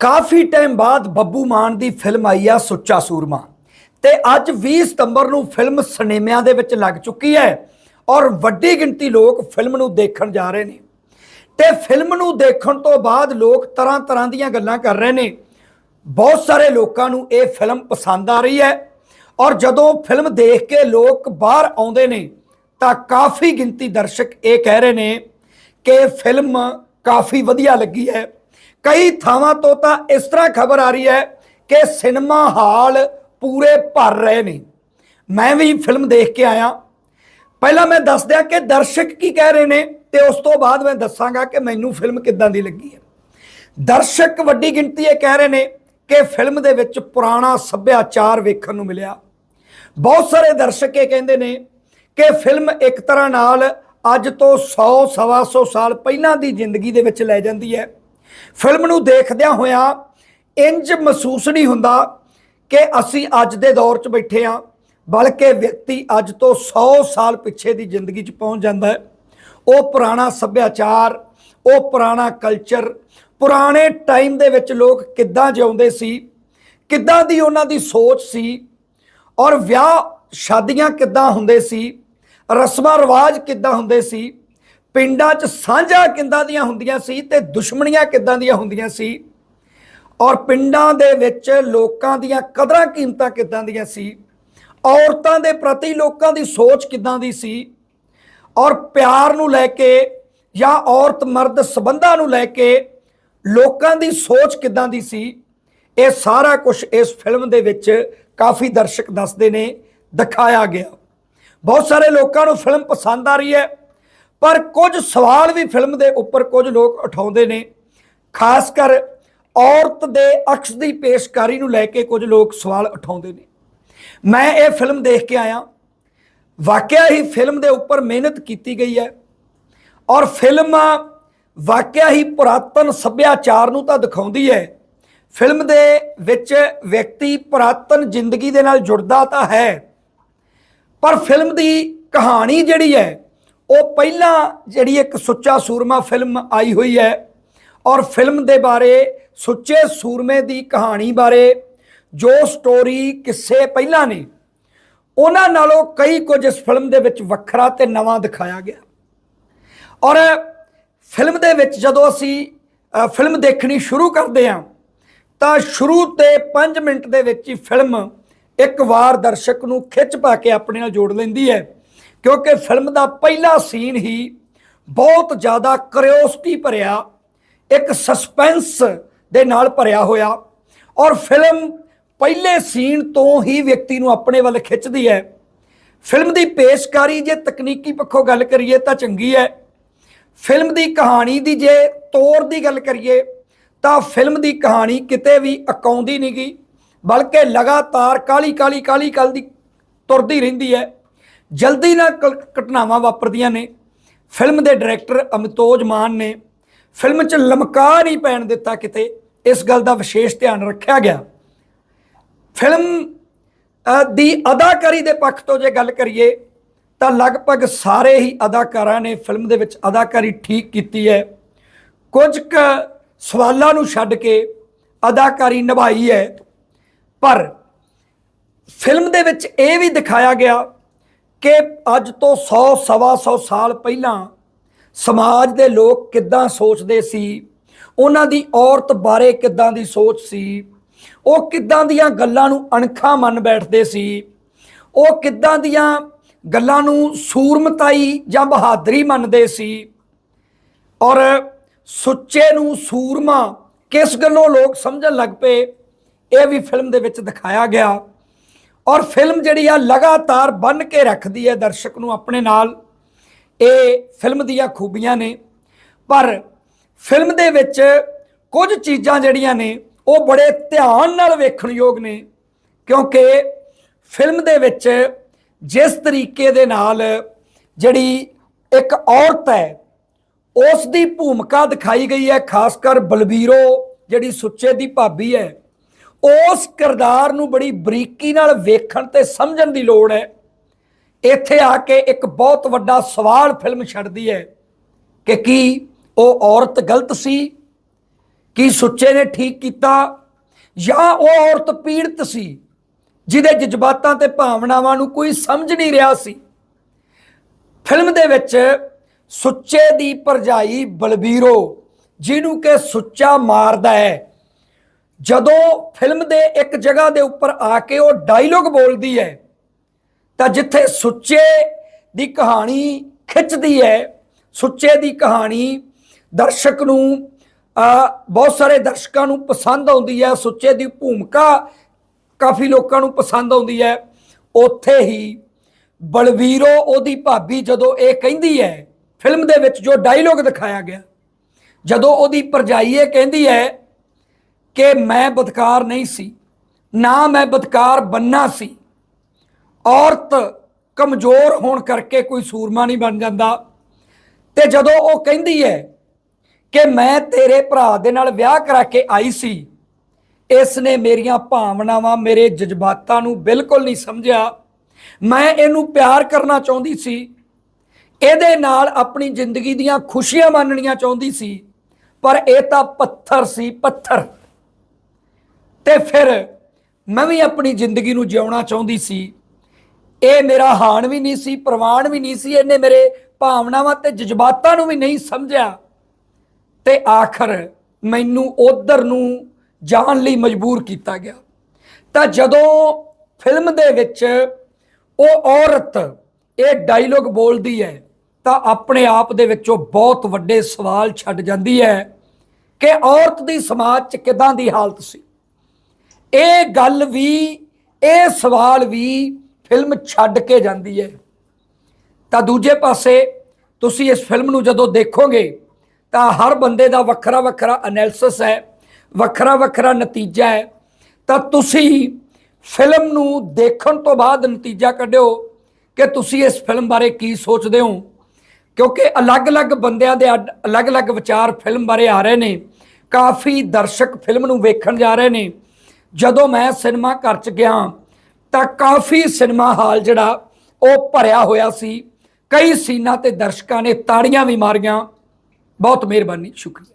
ਕਾਫੀ time ਬਾਅਦ ਬੱਬੂ ਮਾਨ ਦੀ film ਆਈ ਆ ਸੁੱਚਾ ਸੂਰਮਾ। ਤੇ ਅੱਜ 20 ਸਤੰਬਰ ਨੂੰ ਫਿਲਮ ਸਿਨੇਮਿਆਂ ਦੇ ਵਿੱਚ ਲੱਗ ਚੁੱਕੀ ਹੈ ਔਰ ਵੱਡੀ ਗਿਣਤੀ ਲੋਕ ਫਿਲਮ ਨੂੰ ਦੇਖਣ ਜਾ ਰਹੇ ਨੇ। ਤੇ ਫਿਲਮ ਨੂੰ ਦੇਖਣ ਤੋਂ ਬਾਅਦ ਲੋਕ ਤਰ੍ਹਾਂ ਤਰ੍ਹਾਂ ਦੀਆਂ ਗੱਲਾਂ ਕਰ ਰਹੇ ਨੇ। ਬਹੁਤ ਸਾਰੇ ਲੋਕਾਂ ਨੂੰ ਇਹ ਫਿਲਮ ਪਸੰਦ ਆ ਰਹੀ ਹੈ ਔਰ ਜਦੋਂ ਫਿਲਮ ਦੇਖ ਕੇ ਲੋਕ ਬਾਹਰ ਆਉਂਦੇ ਨੇ ਤਾਂ ਕਾਫੀ ਗਿਣਤੀ ਦਰਸ਼ਕ ਇਹ ਕਹਿ ਰਹੇ ਨੇ ਕਿ ਫਿਲਮ ਕਾਫੀ ਵਧੀਆ ਲੱਗੀ ਹੈ। ਕਈ ਥਾਵਾਂ ਤੋਂ ਤਾਂ ਇਸ ਤਰ੍ਹਾਂ ਖਬਰ ਆ ਰਹੀ ਹੈ ਕਿ ਸਿਨੇਮਾ ਹਾਲ ਪੂਰੇ ਭਰ ਰਹੇ ਨੇ। ਮੈਂ ਵੀ ਫਿਲਮ ਦੇਖ ਕੇ ਆਇਆ। ਪਹਿਲਾਂ ਮੈਂ ਦੱਸ ਦਿਆਂ ਕਿ ਦਰਸ਼ਕ ਕੀ ਕਹਿ ਰਹੇ ਨੇ ਤੇ ਉਸ ਤੋਂ ਬਾਅਦ ਮੈਂ ਦੱਸਾਂਗਾ ਕਿ ਮੈਨੂੰ ਫਿਲਮ ਕਿੱਦਾਂ ਦੀ ਲੱਗੀ ਹੈ। ਦਰਸ਼ਕ ਵੱਡੀ ਗਿਣਤੀ ਇਹ ਕਹਿ ਰਹੇ ਨੇ ਕਿ ਫਿਲਮ ਦੇ ਵਿੱਚ ਪੁਰਾਣਾ ਸੱਭਿਆਚਾਰ ਵੇਖਣ ਨੂੰ ਮਿਲਿਆ। ਬਹੁਤ ਸਾਰੇ ਦਰਸ਼ਕ ਇਹ ਕਹਿੰਦੇ ਨੇ ਕਿ ਫਿਲਮ ਇੱਕ ਤਰ੍ਹਾਂ ਨਾਲ ਅੱਜ ਤੋਂ 100 ਸਵਾ ਸੌ ਸਾਲ ਪਹਿਲਾਂ ਦੀ ਜ਼ਿੰਦਗੀ ਦੇ ਵਿੱਚ ਲੈ ਜਾਂਦੀ ਹੈ। ਫਿਲਮ ਨੂੰ ਦੇਖਦਿਆਂ ਹੋਇਆਂ ਇੰਜ ਮਹਿਸੂਸ ਨਹੀਂ ਹੁੰਦਾ ਕਿ ਅਸੀਂ ਅੱਜ ਦੇ ਦੌਰ 'ਚ ਬੈਠੇ ਹਾਂ, ਬਲਕਿ ਵਿਅਕਤੀ ਅੱਜ ਤੋਂ 100 ਸਾਲ ਪਿੱਛੇ ਦੀ ਜ਼ਿੰਦਗੀ 'ਚ ਪਹੁੰਚ ਜਾਂਦਾ ਹੈ। ਉਹ ਪੁਰਾਣਾ ਸੱਭਿਆਚਾਰ, ਉਹ ਪੁਰਾਣਾ ਕਲਚਰ ਪੁਰਾਣੇ ਟਾਈਮ ਦੇ ਵਿੱਚ ਲੋਕ ਕਿੱਦਾਂ ਜਿਉਂਦੇ ਸੀ, ਕਿੱਦਾਂ ਦੀ ਉਹਨਾਂ ਦੀ ਸੋਚ ਸੀ, ਔਰ ਵਿਆਹ ਸ਼ਾਦੀਆਂ ਕਿੱਦਾਂ ਹੁੰਦੇ ਸੀ ਰਸਮਾਂ ਰਿਵਾਜ ਕਿੱਦਾਂ ਹੁੰਦੇ ਸੀ ਪਿੰਡਾਂ 'ਚ ਸਾਂਝਾ ਕਿੱਦਾਂ ਦੀਆਂ ਹੁੰਦੀਆਂ ਸੀ ਤੇ ਦੁਸ਼ਮਣੀਆਂ ਕਿੱਦਾਂ ਦੀਆਂ ਹੁੰਦੀਆਂ ਸੀ? ਔਰ ਪਿੰਡਾਂ ਦੇ ਵਿੱਚ ਲੋਕਾਂ ਦੀਆਂ ਕਦਰਾਂ ਕੀਮਤਾਂ ਕਿੱਦਾਂ ਦੀਆਂ ਸੀ? ਔਰਤਾਂ ਦੇ ਪ੍ਰਤੀ ਲੋਕਾਂ ਦੀ ਸੋਚ ਕਿੱਦਾਂ ਦੀ ਸੀ? ਔਰ ਪਿਆਰ ਨੂੰ ਲੈ ਕੇ ਜਾਂ ਔਰਤ ਮਰਦ ਸਬੰਧਾਂ ਨੂੰ ਲੈ ਕੇ ਲੋਕਾਂ ਦੀ ਸੋਚ ਕਿੱਦਾਂ ਦੀ ਸੀ? ਇਹ ਸਾਰਾ ਕੁਝ ਇਸ ਫਿਲਮ ਦੇ ਵਿੱਚ ਕਾਫੀ ਦਰਸ਼ਕ ਦੱਸਦੇ ਨੇ, ਦਿਖਾਇਆ ਗਿਆ। ਬਹੁਤ ਸਾਰੇ ਲੋਕਾਂ ਨੂੰ ਫਿਲਮ ਪਸੰਦ ਆ ਰਹੀ ਹੈ। ਪਰ ਕੁਝ ਸਵਾਲ ਵੀ ਫਿਲਮ ਦੇ ਉੱਪਰ ਕੁਝ ਲੋਕ ਉਠਾਉਂਦੇ ਨੇ। ਖਾਸ ਕਰ ਔਰਤ ਦੇ ਅਕਸ ਦੀ ਪੇਸ਼ਕਾਰੀ ਨੂੰ ਲੈ ਕੇ ਕੁਝ ਲੋਕ ਸਵਾਲ ਉਠਾਉਂਦੇ ਨੇ। ਮੈਂ ਇਹ ਫਿਲਮ ਦੇਖ ਕੇ ਆਇਆ। ਵਾਕਿਆ ਹੀ ਫਿਲਮ ਦੇ ਉੱਪਰ ਮਿਹਨਤ ਕੀਤੀ ਗਈ ਹੈ। ਔਰ ਫਿਲਮ ਵਾਕਿਆ ਹੀ ਪੁਰਾਤਨ ਸੱਭਿਆਚਾਰ ਨੂੰ ਤਾਂ ਦਿਖਾਉਂਦੀ ਹੈ। ਫਿਲਮ ਦੇ ਵਿੱਚ ਵਿਅਕਤੀ ਪੁਰਾਤਨ ਜ਼ਿੰਦਗੀ ਦੇ ਨਾਲ ਜੁੜਦਾ ਤਾਂ ਹੈ। ਪਰ ਫਿਲਮ ਦੀ ਕਹਾਣੀ ਜਿਹੜੀ ਹੈ ਉਹ ਪਹਿਲਾਂ ਜਿਹੜੀ ਇੱਕ ਸੁੱਚਾ ਸੂਰਮਾ ਫਿਲਮ ਆਈ ਹੋਈ ਹੈ ਔਰ ਫਿਲਮ ਦੇ ਬਾਰੇ ਸੁੱਚੇ ਸੂਰਮੇ ਦੀ ਕਹਾਣੀ ਬਾਰੇ ਜੋ ਸਟੋਰੀ ਕਿਸੇ ਪਹਿਲਾਂ ਨੇ, ਉਹਨਾਂ ਨਾਲੋਂ ਕਈ ਕੁਝ ਇਸ ਫਿਲਮ ਦੇ ਵਿੱਚ ਵੱਖਰਾ ਤੇ ਨਵਾਂ ਦਿਖਾਇਆ ਗਿਆ। ਔਰ ਫਿਲਮ ਦੇ ਵਿੱਚ ਜਦੋਂ ਅਸੀਂ ਫਿਲਮ ਦੇਖਣੀ ਸ਼ੁਰੂ ਕਰਦੇ ਹਾਂ, ਤਾਂ ਸ਼ੁਰੂ ਤੇ 5 ਮਿੰਟ ਦੇ ਵਿੱਚ ਹੀ ਫਿਲਮ ਇੱਕ ਵਾਰ ਦਰਸ਼ਕ ਨੂੰ ਖਿੱਚ ਪਾ ਕੇ ਆਪਣੇ ਨਾਲ ਜੋੜ ਲੈਂਦੀ ਹੈ। ਕਿਉਂਕਿ ਫਿਲਮ ਦਾ ਪਹਿਲਾ ਸੀਨ ਹੀ ਬਹੁਤ ਜ਼ਿਆਦਾ ਕਰਿਓਸਿਟੀ ਭਰਿਆ, ਇੱਕ ਸਸਪੈਂਸ ਦੇ ਨਾਲ ਭਰਿਆ ਹੋਇਆ। ਔਰ ਫਿਲਮ ਪਹਿਲੇ ਸੀਨ ਤੋਂ ਹੀ ਵਿਅਕਤੀ ਨੂੰ ਆਪਣੇ ਵੱਲ ਖਿੱਚਦੀ ਹੈ। ਫਿਲਮ ਦੀ ਪੇਸ਼ਕਾਰੀ ਜੇ ਤਕਨੀਕੀ ਪੱਖੋਂ ਗੱਲ ਕਰੀਏ ਤਾਂ ਚੰਗੀ ਹੈ। ਫਿਲਮ ਦੀ ਕਹਾਣੀ ਦੀ ਜੇ ਤੌਰ ਦੀ ਗੱਲ ਕਰੀਏ ਤਾਂ ਫਿਲਮ ਦੀ ਕਹਾਣੀ ਕਿਤੇ ਵੀ ਅਕਾਉਂਦੀ ਨਹੀਂ ਗਈ, ਬਲਕਿ ਲਗਾਤਾਰ ਕਾਲੀ ਕਾਲੀ ਕਾਲੀ ਕਾਲ ਦੀ ਤੁਰਦੀ ਰਹਿੰਦੀ ਹੈ। ਜਲਦੀ ਨਾਲ ਕ- ਘਟਨਾਵਾਂ ਵਾਪਰਦੀਆਂ ਨੇ। ਫਿਲਮ ਦੇ ਡਾਇਰੈਕਟਰ ਅਮਿਤੋਜ ਮਾਨ ਨੇ ਫਿਲਮ 'ਚ ਲਮਕਾ ਨਹੀਂ ਪੈਣ ਦਿੱਤਾ ਕਿਤੇ। ਇਸ ਗੱਲ ਦਾ ਵਿਸ਼ੇਸ਼ ਧਿਆਨ ਰੱਖਿਆ ਗਿਆ। ਫਿਲਮ ਦੀ ਅਦਾਕਾਰੀ ਦੇ ਪੱਖ ਤੋਂ ਜੇ ਗੱਲ ਕਰੀਏ, ਤਾਂ ਲਗਭਗ ਸਾਰੇ ਹੀ ਅਦਾਕਾਰਾਂ ਨੇ ਫਿਲਮ ਦੇ ਵਿੱਚ ਅਦਾਕਾਰੀ ਠੀਕ ਕੀਤੀ ਹੈ। ਕੁਝ ਕੁ ਸਵਾਲਾਂ ਨੂੰ ਛੱਡ ਕੇ ਅਦਾਕਾਰੀ ਨਿਭਾਈ ਹੈ। ਪਰ ਫਿਲਮ ਦੇ ਵਿੱਚ ਇਹ ਵੀ ਦਿਖਾਇਆ ਗਿਆ ਕਿ ਅੱਜ ਤੋਂ 100 ਸਵਾ 100 ਸਾਲ ਪਹਿਲਾਂ ਸਮਾਜ ਦੇ ਲੋਕ ਕਿੱਦਾਂ ਸੋਚਦੇ ਸੀ? ਉਹਨਾਂ ਦੀ ਔਰਤ ਬਾਰੇ ਕਿੱਦਾਂ ਦੀ ਸੋਚ ਸੀ? ਉਹ ਕਿੱਦਾਂ ਦੀਆਂ ਗੱਲਾਂ ਨੂੰ ਅਣਖਾਂ ਮੰਨ ਬੈਠਦੇ ਸੀ? ਉਹ ਕਿੱਦਾਂ ਦੀਆਂ ਗੱਲਾਂ ਨੂੰ ਸੂਰਮਤਾਈ ਜਾਂ ਬਹਾਦਰੀ ਮੰਨਦੇ ਸੀ? ਔਰ ਸੁੱਚੇ ਨੂੰ ਸੂਰਮਾ ਕਿਸ ਗੱਲੋਂ ਲੋਕ ਸਮਝਣ ਲੱਗ ਪਏ? ਇਹ ਵੀ ਫਿਲਮ ਦੇ ਵਿੱਚ ਦਿਖਾਇਆ ਗਿਆ। ਔਰ ਫਿਲਮ ਜਿਹੜੀ ਆ ਲਗਾਤਾਰ ਬੰਨ ਕੇ ਰੱਖਦੀ ਹੈ ਦਰਸ਼ਕ ਨੂੰ ਆਪਣੇ ਨਾਲ। ਇਹ ਫਿਲਮ ਦੀਆਂ ਖੂਬੀਆਂ ਨੇ। ਪਰ ਫਿਲਮ ਦੇ ਵਿੱਚ ਕੁਝ ਚੀਜ਼ਾਂ ਜਿਹੜੀਆਂ ਨੇ, ਉਹ ਬੜੇ ਧਿਆਨ ਨਾਲ ਵੇਖਣਯੋਗ ਨੇ। ਕਿਉਂਕਿ ਫਿਲਮ ਦੇ ਵਿੱਚ ਜਿਸ ਤਰੀਕੇ ਦੇ ਨਾਲ ਜਿਹੜੀ ਇੱਕ ਔਰਤ ਹੈ, ਉਸ ਦੀ ਭੂਮਿਕਾ ਦਿਖਾਈ ਗਈ ਹੈ, ਖਾਸ ਕਰ ਬਲਬੀਰੋ, ਜਿਹੜੀ ਸੁੱਚੇ ਦੀ ਭਾਬੀ ਹੈ। ਉਸ ਕਿਰਦਾਰ ਨੂੰ ਬੜੀ ਬਰੀਕੀ ਨਾਲ ਵੇਖਣ ਤੇ ਸਮਝਣ ਦੀ ਲੋੜ ਹੈ। ਇੱਥੇ ਆ ਕੇ ਇੱਕ ਬਹੁਤ ਵੱਡਾ ਸਵਾਲ ਫਿਲਮ ਛੱਡਦੀ ਹੈ ਕਿ ਕੀ ਉਹ ਔਰਤ ਗਲਤ ਸੀ? ਕੀ ਸੁੱਚੇ ਨੇ ਠੀਕ ਕੀਤਾ? ਜਾਂ ਉਹ ਔਰਤ ਪੀੜਤ ਸੀ, ਜਿਹਦੇ ਜਜ਼ਬਾਤਾਂ ਤੇ ਭਾਵਨਾਵਾਂ ਨੂੰ ਕੋਈ ਸਮਝ ਨਹੀਂ ਰਿਹਾ ਸੀ? ਫਿਲਮ ਦੇ ਵਿੱਚ ਸੁੱਚੇ ਦੀ ਭਰਜਾਈ ਬਲਬੀਰੋ, ਜਿਹਨੂੰ ਕਿ ਸੁੱਚਾ ਮਾਰਦਾ ਹੈ ਜਦੋਂ ਫਿਲਮ ਦੇ ਇੱਕ ਜਗ੍ਹਾ ਦੇ ਉੱਪਰ ਆ ਕੇ ਉਹ ਡਾਇਲੋਗ ਬੋਲਦੀ ਹੈ, ਤਾਂ ਜਿੱਥੇ ਸੁੱਚੇ ਦੀ ਕਹਾਣੀ ਖਿੱਚਦੀ ਹੈ, ਸੁੱਚੇ ਦੀ ਕਹਾਣੀ ਦਰਸ਼ਕ ਨੂੰ ਬਹੁਤ ਸਾਰੇ ਦਰਸ਼ਕਾਂ ਨੂੰ ਪਸੰਦ ਆਉਂਦੀ ਹੈ, ਸੁੱਚੇ ਦੀ ਭੂਮਿਕਾ ਕਾਫੀ ਲੋਕਾਂ ਨੂੰ ਪਸੰਦ ਆਉਂਦੀ ਹੈ। ਉੱਥੇ ਹੀ ਬਲਵੀਰੋ ਉਹਦੀ ਭਾਬੀ ਜਦੋਂ ਇਹ ਕਹਿੰਦੀ ਹੈ, ਫਿਲਮ ਦੇ ਵਿੱਚ ਜੋ ਡਾਇਲੋਗ ਦਿਖਾਇਆ ਗਿਆ, ਜਦੋਂ ਉਹਦੀ ਭਰਜਾਈ ਇਹ ਕਹਿੰਦੀ ਹੈ ਕਿ ਮੈਂ ਬਦਕਾਰ ਨਹੀਂ ਸੀ, ਨਾ ਮੈਂ ਬਦਕਾਰ ਬੰਨਾ ਸੀ। ਔਰਤ ਕਮਜ਼ੋਰ ਹੋਣ ਕਰਕੇ ਕੋਈ ਸੂਰਮਾ ਨਹੀਂ ਬਣ ਜਾਂਦਾ। ਤੇ ਜਦੋਂ ਉਹ ਕਹਿੰਦੀ ਹੈ ਕਿ ਮੈਂ ਤੇਰੇ ਭਰਾ ਦੇ ਨਾਲ ਵਿਆਹ ਕਰਾ ਕੇ ਆਈ ਸੀ, ਇਸ ਨੇ ਮੇਰੀਆਂ ਭਾਵਨਾਵਾਂ ਮੇਰੇ ਜਜ਼ਬਾਤਾਂ ਨੂੰ ਬਿਲਕੁਲ ਨਹੀਂ ਸਮਝਿਆ। ਮੈਂ ਇਹਨੂੰ ਪਿਆਰ ਕਰਨਾ ਚਾਹੁੰਦੀ ਸੀ। ਇਹਦੇ ਨਾਲ ਆਪਣੀ ਜ਼ਿੰਦਗੀ ਦੀਆਂ ਖੁਸ਼ੀਆਂ ਮਾਣਨੀਆਂ ਚਾਹੁੰਦੀ ਸੀ। ਪਰ ਇਹ ਤਾਂ ਪੱਥਰ ਸੀ, ਪੱਥਰ। ਤੇ ਫਿਰ ਮੈਂ ਵੀ ਆਪਣੀ ਜ਼ਿੰਦਗੀ ਨੂੰ ਜਿਉਣਾ ਚਾਹੁੰਦੀ ਸੀ। ਇਹ ਮੇਰਾ ਹਾਣ ਵੀ ਨਹੀਂ ਸੀ, ਪ੍ਰਵਾਨ ਵੀ ਨਹੀਂ ਸੀ, ਇਹਨੇ ਮੇਰੇ ਭਾਵਨਾਵਾਂ ਤੇ ਜਜ਼ਬਾਤਾਂ ਨੂੰ ਵੀ ਨਹੀਂ ਸਮਝਿਆ। ਤੇ ਆਖਰ ਮੈਨੂੰ ਉਧਰ ਨੂੰ ਜਾਣ ਲਈ ਮਜਬੂਰ ਕੀਤਾ ਗਿਆ। ਤਾਂ ਜਦੋਂ ਫਿਲਮ ਦੇ ਵਿੱਚ ਉਹ ਔਰਤ ਇਹ ਡਾਇਲੋਗ ਬੋਲਦੀ ਹੈ, ਤਾਂ ਆਪਣੇ ਆਪ ਦੇ ਵਿੱਚੋਂ ਬਹੁਤ ਵੱਡੇ ਸਵਾਲ ਛੱਡ ਜਾਂਦੀ ਹੈ ਕਿ ਔਰਤ ਦੀ ਸਮਾਜ 'ਚ ਕਿਦਾਂ ਦੀ ਹਾਲਤ ਸੀ? ਇਹ ਗੱਲ ਵੀ, ਇਹ ਸਵਾਲ ਵੀ ਫਿਲਮ ਛੱਡ ਕੇ ਜਾਂਦੀ ਹੈ। ਤਾਂ ਦੂਜੇ ਪਾਸੇ ਤੁਸੀਂ ਇਸ ਫਿਲਮ ਨੂੰ ਜਦੋਂ ਦੇਖੋਗੇ, ਤਾਂ ਹਰ ਬੰਦੇ ਦਾ ਵੱਖਰਾ ਵੱਖਰਾ ਐਨਾਲਿਸਿਸ ਹੈ, ਵੱਖਰਾ ਵੱਖਰਾ ਨਤੀਜਾ ਹੈ। ਤਾਂ ਤੁਸੀਂ ਫਿਲਮ ਨੂੰ ਦੇਖਣ ਤੋਂ ਬਾਅਦ ਨਤੀਜਾ ਕੱਢਿਓ ਕਿ ਤੁਸੀਂ ਇਸ ਫਿਲਮ ਬਾਰੇ ਕੀ ਸੋਚਦੇ ਹੋ। ਕਿਉਂਕਿ ਅਲੱਗ-ਅਲੱਗ ਬੰਦਿਆਂ ਦੇ ਅੱਡ- ਅਲੱਗ-ਅਲੱਗ ਵਿਚਾਰ ਫਿਲਮ ਬਾਰੇ ਆ ਰਹੇ ਨੇ। ਕਾਫੀ ਦਰਸ਼ਕ ਫਿਲਮ ਨੂੰ ਵੇਖਣ ਜਾ ਰਹੇ ਨੇ। ਜਦੋਂ ਮੈਂ ਸਿਨੇਮਾ ਘਰ ਚ ਗਿਆ ਤਾਂ ਕਾਫੀ ਸਿਨੇਮਾ ਹਾਲ ਜਿਹੜਾ ਉਹ ਭਰਿਆ ਹੋਇਆ ਸੀ। ਕਈ ਸੀਨਾਂ ਤੇ ਦਰਸ਼ਕਾਂ ਨੇ ਤਾੜੀਆਂ ਵੀ ਮਾਰੀਆਂ। ਬਹੁਤ ਮਿਹਰਬਾਨੀ, ਸ਼ੁਕਰੀਆ।